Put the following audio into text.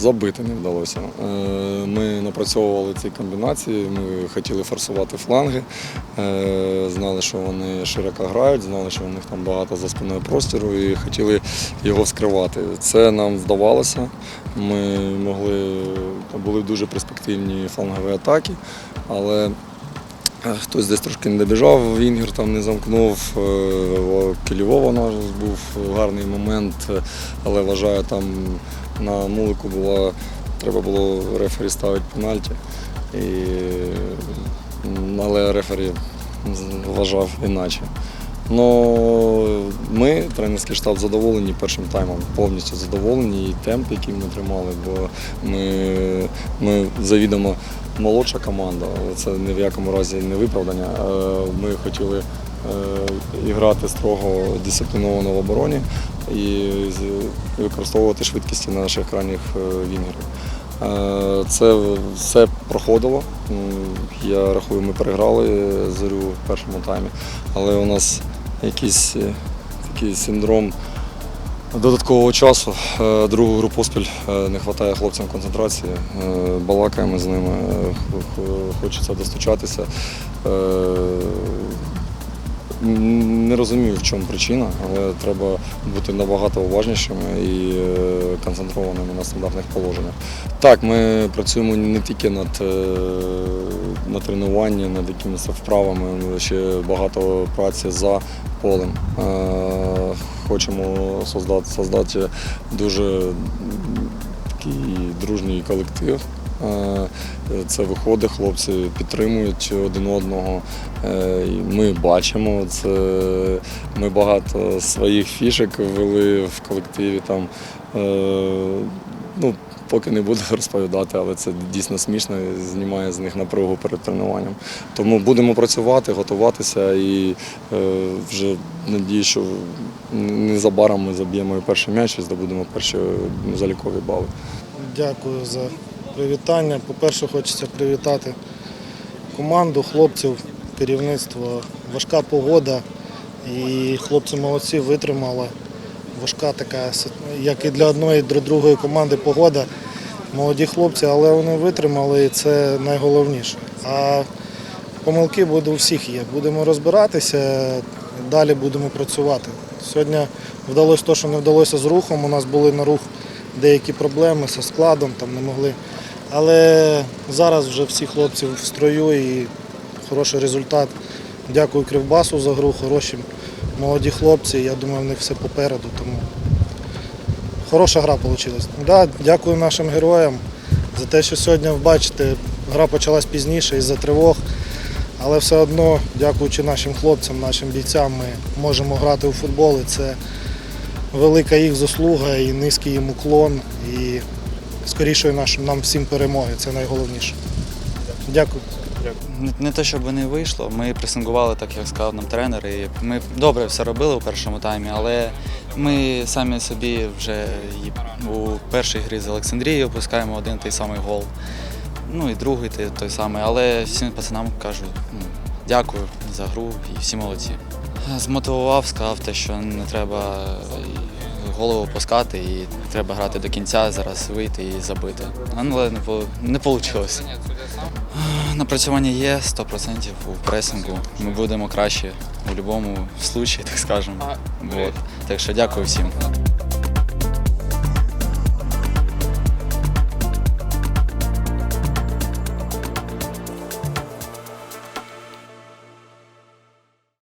Забити не вдалося. Е, Ми напрацьовували ці комбінації, ми хотіли форсувати фланги, е, знали, що вони широко грають, знали, що у них там багато за спиною простору і хотіли його вскривати. Це нам вдавалося. Ми могли, були дуже перспективні флангові атаки, але Е, Хтось десь трошки не добіжав, Вінгер там не замкнув. Кілівова у нас був гарний момент, але вважаю, там на мулику була, треба було рефері ставити пенальті. І, але рефері вважав іначе. Ну, ми, тренерський штаб, задоволені першим таймом, повністю задоволені і темп, який ми тримали, бо ми, ми завідомо молодша команда, але це ні в якому разі не виправдання. Е, Ми хотіли е, грати строго дисципліновано в обороні і використовувати швидкісті наших крайніх е, вінгерів. Е, Це все проходило. Я рахую, ми переграли зорю в першому таймі, але у нас якийсь е, такий синдром додаткового часу. Другу гру поспіль не вистачає хлопцям концентрації. Балакаємо з ними, хочеться достучатися. Не розумію, в чому причина, але треба бути набагато уважнішими і е, концентрованими на стандартних положеннях. Так, ми працюємо не тільки над е, на тренуванні, над якимись вправами, ще багато праці за полем. Е, Хочемо создати, создати дуже такий дружній колектив. Е, Це виходить, хлопці підтримують один одного. Е, Ми бачимо це. Ми багато своїх фішек ввели в колективі. Там, е, ну, поки не буду розповідати, але це дійсно смішно і знімає з них напругу перед тренуванням. Тому будемо працювати, готуватися і вже надію, що незабаром ми заб'ємо перший м'яч і здобудемо перші залікові бали. Дякую за привітання. По-перше, хочеться привітати команду, хлопців, керівництво. Важка погода і хлопці молодці витримали. Важка така, як і для одної, і для другої команди погода. Молоді хлопці, але вони витримали і це найголовніше. А помилки буде у всіх є. Будемо розбиратися, далі будемо працювати. Сьогодні вдалося те, що не вдалося з рухом. У нас були на рух деякі проблеми зі складом, там не могли. Але зараз вже всі хлопці в строю і хороший результат. Дякую Кривбасу за гру, хороші молоді хлопці. Я думаю, в них все попереду. Тому хороша гра вийшла. Да, дякую нашим героям за те, що сьогодні, бачите, гра почалась пізніше із-за тривог. Але все одно, дякуючи нашим хлопцям, нашим бійцям, ми можемо грати у футбол. І це велика їх заслуга і низький їм уклон. І скорішої нашим нам всім перемоги. Це найголовніше. Дякую. Не, не те, щоб не вийшло. Ми пресингували, так як сказав нам тренер. І ми добре все робили у першому таймі, але ми самі собі вже у першій грі з Олександрією опускаємо один той самий гол. Ну і другий той, самий. Але всім пацанам кажу ну, дякую за гру і всі молодці. Змотивував, сказав те, що не треба голову опускати і треба грати до кінця, зараз вийти і забити. Але не, не вийшло. Напрацювання є 100% у пресингу. Ми будемо краще у будь-якому випадку, так скажемо. Вот. Так що дякую всім.